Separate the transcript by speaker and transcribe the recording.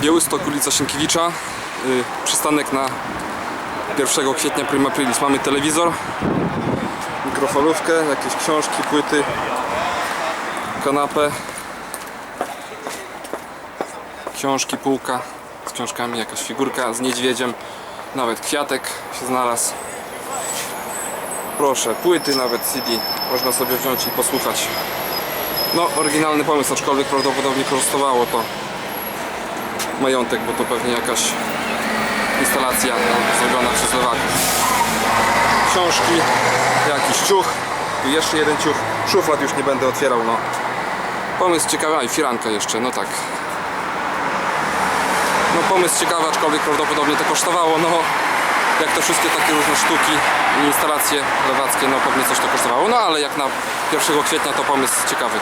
Speaker 1: Białystok, ulica Sienkiewicza. Y, przystanek na 1 kwietnia Prima Aprilis. Mamy telewizor, mikrofalówkę, jakieś książki, płyty, kanapę, książki, półka z książkami, jakaś figurka z niedźwiedziem, nawet kwiatek się znalazł. Proszę, płyty nawet CD można sobie wziąć i posłuchać. No, oryginalny pomysł, aczkolwiek prawdopodobnie kosztowało to majątek, bo to pewnie jakaś instalacja zrobiona przez lewaków. Książki, jakiś ciuch, tu jeszcze jeden ciuch, szuflad już nie będę otwierał, no. Pomysł ciekawy, a i firanka jeszcze, no tak. No pomysł ciekawy, aczkolwiek prawdopodobnie to kosztowało, no jak to wszystkie takie różne sztuki i instalacje lewackie, no pewnie coś to kosztowało, no ale jak na 1 kwietnia to pomysł ciekawy.